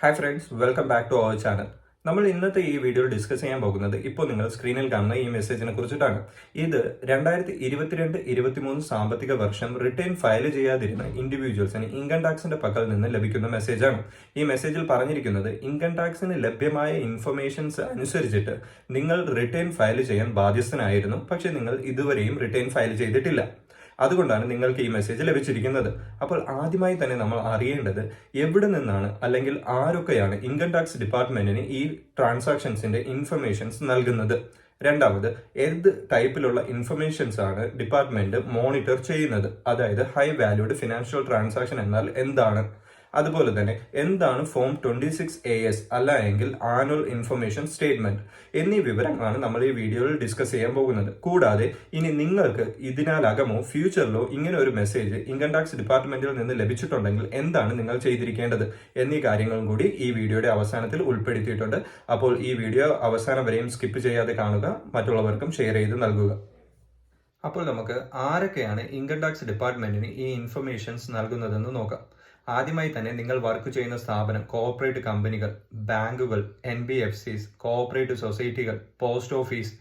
Hi friends welcome back to our channel നമ്മൾ ഇന്നത്തെ ഈ വീഡിയോ ഡിസ്കസ് ചെയ്യാൻ പോകുന്നത് ഇപ്പോൾ നിങ്ങൾ സ്ക്രീനിൽ കാണുന്ന ഈ മെസ്സേജിനെ കുറിച്ചിട്ടാണ്. ഇത് രണ്ടായിരത്തി ഇരുപത്തിരണ്ട് ഇരുപത്തിമൂന്ന് സാമ്പത്തിക വർഷം റിട്ടേൺ ഫയൽ ചെയ്യാതിരുന്ന ഇൻഡിവിജ്വൽസിന് ഇൻകം ടാക്സിന്റെ പക്കൽ നിന്ന് ലഭിക്കുന്ന മെസ്സേജാണ് ഈ മെസ്സേജിൽ പറഞ്ഞിരിക്കുന്നത് ഇൻകം ടാക്സിന് ലഭ്യമായ ഇൻഫർമേഷൻസ് അനുസരിച്ചിട്ട് നിങ്ങൾ റിട്ടേൺ ഫയൽ ചെയ്യാൻ ബാധ്യസ്ഥനായിരുന്നു. പക്ഷേ നിങ്ങൾ ഇതുവരെയും റിട്ടേൺ ഫയൽ ചെയ്തിട്ടില്ല. അതുകൊണ്ടാണ് നിങ്ങൾക്ക് ഈ മെസ്സേജ് ലഭിച്ചിരിക്കുന്നത്. അപ്പോൾ ആദ്യമായി തന്നെ നമ്മൾ അറിയേണ്ടത് എവിടെ നിന്നാണ് അല്ലെങ്കിൽ ആരൊക്കെയാണ് ഇൻകം ടാക്സ് ഡിപ്പാർട്ട്മെന്റിന് ഈ ട്രാൻസാക്ഷൻസിന്റെ ഇൻഫർമേഷൻസ് നൽകുന്നത്? രണ്ടാമത് ഏത് ടൈപ്പിലുള്ള ഇൻഫർമേഷൻസ് ആണ് ഡിപ്പാർട്ട്മെന്റ് മോണിറ്റർ ചെയ്യുന്നത്? അതായത് ഹൈ വാല്യൂഡ് ഫിനാൻഷ്യൽ ട്രാൻസാക്ഷൻ എന്നാൽ എന്താണ്? അതുപോലെ തന്നെ എന്താണ് form twenty six A S അല്ല എങ്കിൽ ആനുവൽ ഇൻഫർമേഷൻ സ്റ്റേറ്റ്മെന്റ് എന്നീ വിവരങ്ങളാണ് നമ്മൾ ഈ വീഡിയോയിൽ ഡിസ്കസ് ചെയ്യാൻ പോകുന്നത്. കൂടാതെ ഇനി നിങ്ങൾക്ക് ഇതിനാലകമോ ഫ്യൂച്ചറിലോ ഇങ്ങനെ ഒരു മെസ്സേജ് ഇൻകം ടാക്സ് ഡിപ്പാർട്ട്മെന്റിൽ നിന്ന് ലഭിച്ചിട്ടുണ്ടെങ്കിൽ എന്താണ് നിങ്ങൾ ചെയ്തിരിക്കേണ്ടത് എന്നീ കാര്യങ്ങളും കൂടി ഈ വീഡിയോയുടെ അവസാനത്തിൽ ഉൾപ്പെടുത്തിയിട്ടുണ്ട്. അപ്പോൾ ഈ വീഡിയോ അവസാനം വരെയും സ്കിപ്പ് ചെയ്യാതെ കാണുക മറ്റുള്ളവർക്കും ഷെയർ ചെയ്ത് നൽകുക. അപ്പോൾ നമുക്ക് ആരൊക്കെയാണ് ഇൻകം ടാക്സ് ഡിപ്പാർട്ട്മെന്റിന് ഈ ഇൻഫർമേഷൻസ് നൽകുന്നതെന്ന് നോക്കാം. ആദ്യമായി തന്നെ നിങ്ങൾ വർക്ക് ചെയ്യുന്ന സ്ഥാപനം കോഓപ്പറേറ്റ് കമ്പനികൾ ബാങ്കുകൾ N B F Cs cooperative സൊസൈറ്റികൾ post office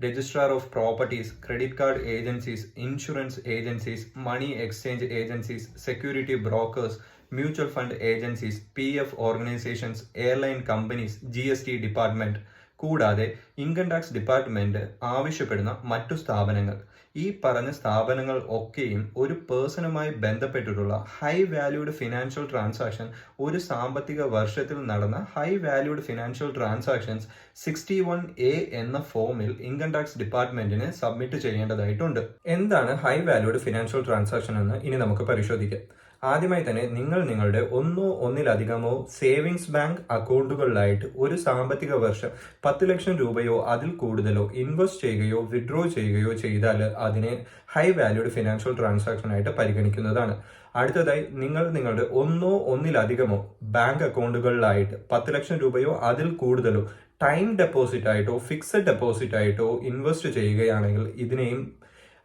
registrar of properties credit card agencies insurance agencies money exchange agencies security brokers mutual fund agencies P F organisations airline companies G S T department കൂടാതെ income tax department ആവശ്യപ്പെടുന്ന മറ്റു സ്ഥാപനങ്ങൾ. ഈ പറഞ്ഞ സ്ഥാപനങ്ങൾ ഒക്കെയും ഒരു പേഴ്സണുമായി ബന്ധപ്പെട്ടിട്ടുള്ള ഹൈ വാല്യൂഡ് ഫിനാൻഷ്യൽ ട്രാൻസാക്ഷൻ ഒരു സാമ്പത്തിക വർഷത്തിൽ നടന്ന high valued financial transactions sixty one A എന്ന ഫോമിൽ ഇൻകം ടാക്സ് ഡിപ്പാർട്ട്മെന്റിന് സബ്മിറ്റ് ചെയ്യേണ്ടതായിട്ടുണ്ട്. എന്താണ് ഹൈ വാല്യൂഡ് ഫിനാൻഷ്യൽ ട്രാൻസാക്ഷൻ എന്ന് ഇനി നമുക്ക് പരിശോധിക്കാം. ആദ്യമായി തന്നെ നിങ്ങൾ നിങ്ങളുടെ ഒന്നോ ഒന്നിലധികമോ സേവിങ്സ് ബാങ്ക് അക്കൗണ്ടുകളിലായിട്ട് ഒരു സാമ്പത്തിക വർഷം പത്ത് ലക്ഷം രൂപയോ അതിൽ കൂടുതലോ ഇൻവെസ്റ്റ് ചെയ്യുകയോ വിഡ്രോ ചെയ്യുകയോ ചെയ്താൽ അതിനെ ഹൈ വാല്യൂഡ് ഫിനാൻഷ്യൽ ട്രാൻസാക്ഷൻ ആയിട്ട് പരിഗണിക്കുന്നതാണ്. അടുത്തതായി നിങ്ങൾ നിങ്ങളുടെ ഒന്നോ ഒന്നിലധികമോ ബാങ്ക് അക്കൗണ്ടുകളിലായിട്ട് പത്ത് ലക്ഷം രൂപയോ അതിൽ കൂടുതലോ ടൈം ഡെപ്പോസിറ്റ് ആയിട്ടോ ഫിക്സഡ് ഡെപ്പോസിറ്റ് ആയിട്ടോ ഇൻവെസ്റ്റ് ചെയ്യുകയാണെങ്കിൽ ഇതിനെയും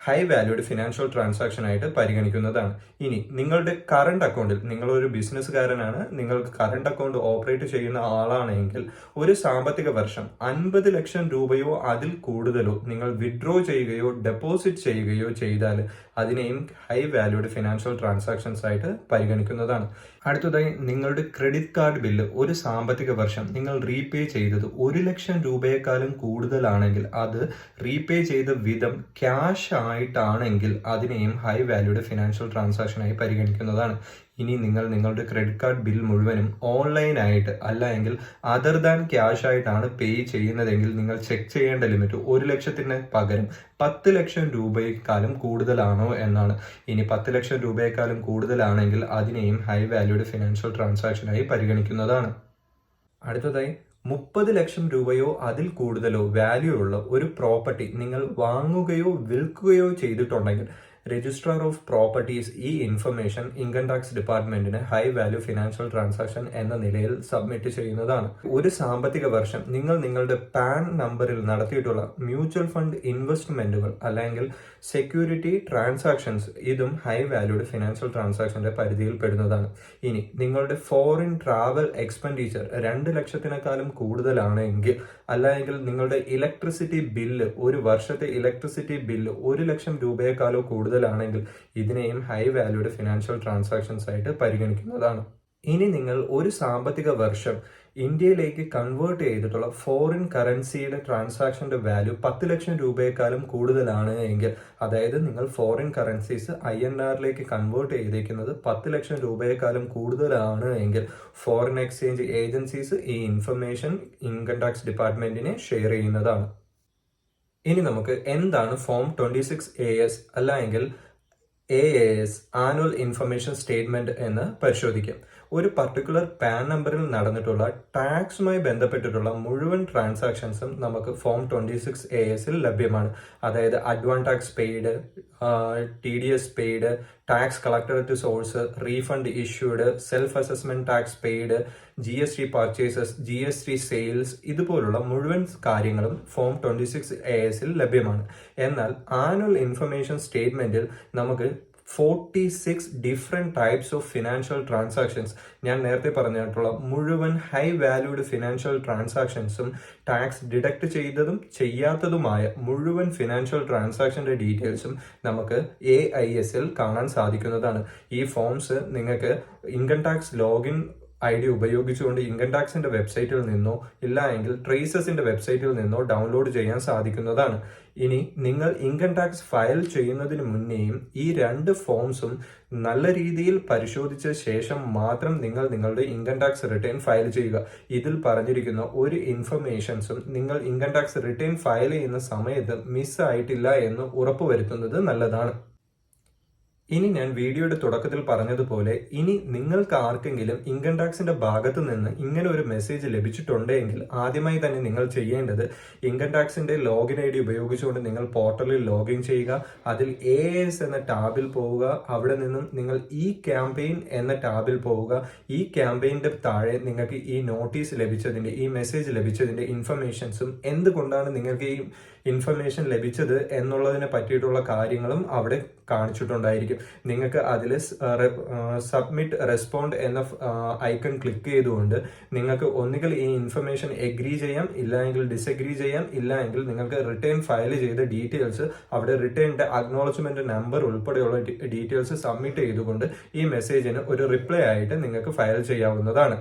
ഹൈ വാല്യൂഡ് ഫിനാൻഷ്യൽ ട്രാൻസാക്ഷൻ ആയിട്ട് പരിഗണിക്കുന്നതാണ്. ഇനി നിങ്ങളുടെ കറണ്ട് അക്കൗണ്ടിൽ നിങ്ങളൊരു ബിസിനസ്സുകാരനാണ് നിങ്ങൾക്ക് കറണ്ട് അക്കൗണ്ട് ഓപ്പറേറ്റ് ചെയ്യുന്ന ആളാണെങ്കിൽ ഒരു സാമ്പത്തിക വർഷം അൻപത് ലക്ഷം രൂപയോ അതിൽ കൂടുതലോ നിങ്ങൾ വിഡ്രോ ചെയ്യുകയോ ഡെപ്പോസിറ്റ് ചെയ്യുകയോ ചെയ്താൽ അതിനെയും ഹൈ വാല്യൂഡ് ഫിനാൻഷ്യൽ ട്രാൻസാക്ഷൻസ് ആയിട്ട് പരിഗണിക്കുന്നതാണ്. അടുത്തതായി നിങ്ങളുടെ ക്രെഡിറ്റ് കാർഡ് ബില്ല് ഒരു സാമ്പത്തിക വർഷം നിങ്ങൾ റീപേ ചെയ്തത് ഒരു ലക്ഷം രൂപയെക്കാളും കൂടുതലാണെങ്കിൽ അത് റീപേ ചെയ്ത വിധം ക്യാഷ് ആയിട്ടാണെങ്കിൽ അതിനെയും ഹൈ വാല്യൂഡ് ഫിനാൻഷ്യൽ ട്രാൻസാക്ഷനായി പരിഗണിക്കുന്നതാണ്. ഇനി നിങ്ങൾ നിങ്ങളുടെ ക്രെഡിറ്റ് കാർഡ് ബിൽ മുഴുവനും ഓൺലൈനായിട്ട് അല്ല എങ്കിൽ അതർ ദാൻ ക്യാഷ് ആയിട്ടാണ് പേ ചെയ്യുന്നതെങ്കിൽ നിങ്ങൾ ചെക്ക് ചെയ്യേണ്ട ലിമിറ്റ് ഒരു ലക്ഷത്തിന് പകരം പത്ത് ലക്ഷം രൂപയെക്കാളും കൂടുതലാണോ എന്നാണ്. ഇനി പത്ത് ലക്ഷം രൂപയെക്കാളും കൂടുതലാണെങ്കിൽ അതിനെയും ഹൈ വാല്യൂഡ് ഫിനാൻഷ്യൽ ട്രാൻസാക്ഷനായി പരിഗണിക്കുന്നതാണ്. അടുത്തതായി മുപ്പത് ലക്ഷം രൂപയോ അതിൽ കൂടുതലോ വാല്യൂ ഉള്ള ഒരു പ്രോപ്പർട്ടി നിങ്ങൾ വാങ്ങുകയോ വിൽക്കുകയോ ചെയ്തിട്ടുണ്ടെങ്കിൽ രജിസ്ട്രാർ ഓഫ് പ്രോപ്പർട്ടീസ് ഈ ഇൻഫർമേഷൻ ഇൻകം ടാക്സ് ഡിപ്പാർട്ട്മെന്റിന് ഹൈ വാല്യൂ ഫിനാൻഷ്യൽ ട്രാൻസാക്ഷൻ എന്ന നിലയിൽ സബ്മിറ്റ് ചെയ്യുന്നതാണ്. ഒരു സാമ്പത്തിക വർഷം നിങ്ങൾ നിങ്ങളുടെ പാൻ നമ്പറിൽ നടത്തിയിട്ടുള്ള മ്യൂച്വൽ ഫണ്ട് ഇൻവെസ്റ്റ്മെന്റുകൾ അല്ലെങ്കിൽ സെക്യൂരിറ്റി ട്രാൻസാക്ഷൻസ് ഇതും ഹൈ വാല്യൂഡ് ഫിനാൻഷ്യൽ ട്രാൻസാക്ഷന്റെ പരിധിയിൽ പെടുന്നതാണ് ഇനി നിങ്ങളുടെ ഫോറിൻ ട്രാവൽ എക്സ്പെൻഡിച്ചർ രണ്ട് ലക്ഷത്തിനേക്കാളും കൂടുതലാണെങ്കിൽ അല്ലെങ്കിൽ നിങ്ങളുടെ ഇലക്ട്രിസിറ്റി ബില്ല് ഒരു വർഷത്തെ ഇലക്ട്രിസിറ്റി ബില്ല് ഒരു ലക്ഷം രൂപയെക്കാളോ കൂടുതലാണെങ്കിൽ ഇതിനെയും ഹൈ വാല്യൂഡ് ഫിനാൻഷ്യൽ ട്രാൻസാക്ഷൻസ് ആയിട്ട് പരിഗണിക്കുന്നതാണ്. ഇനി നിങ്ങൾ ഒരു സാമ്പത്തിക വർഷം ഇന്ത്യയിലേക്ക് കൺവേർട്ട് ചെയ്തിട്ടുള്ള ഫോറിൻ കറൻസിയുടെ ട്രാൻസാക്ഷന്റെ വാല്യൂ പത്ത് ലക്ഷം രൂപയെക്കാളും കൂടുതലാണ് എങ്കിൽ അതായത് നിങ്ങൾ ഫോറിൻ കറൻസീസ് ഐ എൻ ആറിലേക്ക് കൺവേർട്ട് ചെയ്തേക്കുന്നത് പത്ത് ലക്ഷം രൂപയെക്കാളും കൂടുതലാണ് എങ്കിൽ ഫോറിൻ എക്സ്ചേഞ്ച് ഏജൻസീസ് ഈ ഇൻഫർമേഷൻ ഇൻകം ടാക്സ് ഡിപ്പാർട്ട്മെന്റിനെ ഷെയർ ചെയ്യുന്നതാണ്. ഇനി നമുക്ക് എന്താണ് form twenty six A S അല്ല എങ്കിൽ A A S annual information statement എന്ന് പരിശോധിക്കാം. ഒരു പർട്ടിക്കുലർ പാൻ നമ്പറിൽ നടന്നിട്ടുള്ള ടാക്സുമായി ബന്ധപ്പെട്ടിട്ടുള്ള മുഴുവൻ ട്രാൻസാക്ഷൻസും നമുക്ക് ഫോം ട്വന്റി സിക്സ് എ എസിൽ ലഭ്യമാണ്. അതായത് advance tax paid T D S paid tax collector to source refund issued self assessment tax paid G S T purchases G S T sales ഇതുപോലുള്ള മുഴുവൻ കാര്യങ്ങളും ഫോം ട്വന്റി സിക്സ് എ എസിൽ ലഭ്യമാണ്. എന്നാൽ annual information സ്റ്റേറ്റ്മെന്റിൽ നമുക്ക് forty six different types of financial transactions ഞാൻ നേരത്തെ പറഞ്ഞിട്ടുള്ള മുഴുവൻ ഹൈ വാല്യൂഡ് ഫിനാൻഷ്യൽ ട്രാൻസാക്ഷൻസും ടാക്സ് ഡിഡക്ട് ചെയ്തതും ചെയ്യാത്തതുമായ മുഴുവൻ ഫിനാൻഷ്യൽ ട്രാൻസാക്ഷന്റെ ഡീറ്റെയിൽസും നമുക്ക് എ ഐ എസിൽ കാണാൻ സാധിക്കുന്നതാണ്. ഈ ഫോംസ് നിങ്ങൾക്ക് income tax login I D ഉപയോഗിച്ചുകൊണ്ട് ഇൻകം ടാക്സിന്റെ വെബ്സൈറ്റിൽ നിന്നോ ഇല്ല എങ്കിൽ ട്രേസസിന്റെ വെബ്സൈറ്റിൽ നിന്നോ ഡൗൺലോഡ് ചെയ്യാൻ സാധിക്കുന്നതാണ്. ഇനി നിങ്ങൾ ഇൻകം ടാക്സ് ഫയൽ ചെയ്യുന്നതിന് മുന്നേയും ഈ രണ്ട് ഫോംസും നല്ല രീതിയിൽ പരിശോധിച്ച ശേഷം മാത്രം നിങ്ങൾ നിങ്ങളുടെ ഇൻകം ടാക്സ് റിട്ടേൺ ഫയൽ ചെയ്യുക. ഇതിൽ പറഞ്ഞിരിക്കുന്ന ഒരു ഇൻഫർമേഷൻസും നിങ്ങൾ ഇൻകം ടാക്സ് റിട്ടേൺ ഫയൽ ചെയ്യുന്ന സമയത്ത് മിസ്സായിട്ടില്ല എന്ന് ഉറപ്പുവരുത്തുന്നത് നല്ലതാണ്. ഇനി ഞാൻ വീഡിയോയുടെ തുടക്കത്തിൽ പറഞ്ഞതുപോലെ ഇനി നിങ്ങൾക്ക് ആർക്കെങ്കിലും ഇൻകം ടാക്സിന്റെ ഭാഗത്ത് നിന്ന് ഇങ്ങനെ ഒരു മെസ്സേജ് ലഭിച്ചിട്ടുണ്ടെങ്കിൽ ആദ്യമായി തന്നെ നിങ്ങൾ ചെയ്യേണ്ടത് ഇൻകം ടാക്സിന്റെ ലോഗിൻ ഐ ഡി ഉപയോഗിച്ചുകൊണ്ട് നിങ്ങൾ പോർട്ടലിൽ ലോഗിൻ ചെയ്യുക. അതിൽ എ എസ് എന്ന ടാബിൽ പോവുക. അവിടെ നിന്നും നിങ്ങൾ ഈ ക്യാമ്പയിൻ എന്ന ടാബിൽ പോവുക. ഈ ക്യാമ്പയിന്റെ താഴെ നിങ്ങൾക്ക് ഈ നോട്ടീസ് ലഭിച്ചതിന്റെ ഈ മെസ്സേജ് ലഭിച്ചതിന്റെ ഇൻഫർമേഷൻസും എന്തുകൊണ്ടാണ് നിങ്ങൾക്ക് ഈ ഇൻഫർമേഷൻ ലഭിച്ചത് എന്നുള്ളതിനെ പറ്റിയിട്ടുള്ള കാര്യങ്ങളും അവിടെ കാണിച്ചിട്ടുണ്ടായിരിക്കും. നിങ്ങൾക്ക് അതിൽ സബ്മിറ്റ് റെസ്പോണ്ട് എന്ന ഐക്കൺ ക്ലിക്ക് ചെയ്തുകൊണ്ട് നിങ്ങൾക്ക് ഒന്നുകിൽ ഈ ഇൻഫർമേഷൻ എഗ്രി ചെയ്യാം ഇല്ല എങ്കിൽ ഡിസഗ്രി ചെയ്യാം ഇല്ല എങ്കിൽ നിങ്ങൾക്ക് റിട്ടേൺ ഫയൽ ചെയ്ത ഡീറ്റെയിൽസ് അവിടെ റിട്ടേണിന്റെ അക്നോളജ്മെന്റ് നമ്പർ ഉൾപ്പെടെയുള്ള ഡീറ്റെയിൽസ് സബ്മിറ്റ് ചെയ്തുകൊണ്ട് ഈ മെസ്സേജിന് ഒരു റിപ്ലൈ ആയിട്ട് നിങ്ങൾക്ക് ഫയൽ ചെയ്യാവുന്നതാണ്.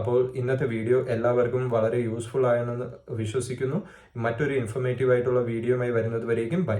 അപ്പോൾ ഇന്നത്തെ വീഡിയോ എല്ലാവർക്കും വളരെ യൂസ്ഫുൾ ആയെന്ന് വിശ്വസിക്കുന്നു. മറ്റൊരു ഇൻഫർമേറ്റീവ് ആയിട്ടുള്ള വീഡിയോയുമായി വരുന്നത് വരേക്കും. ബൈ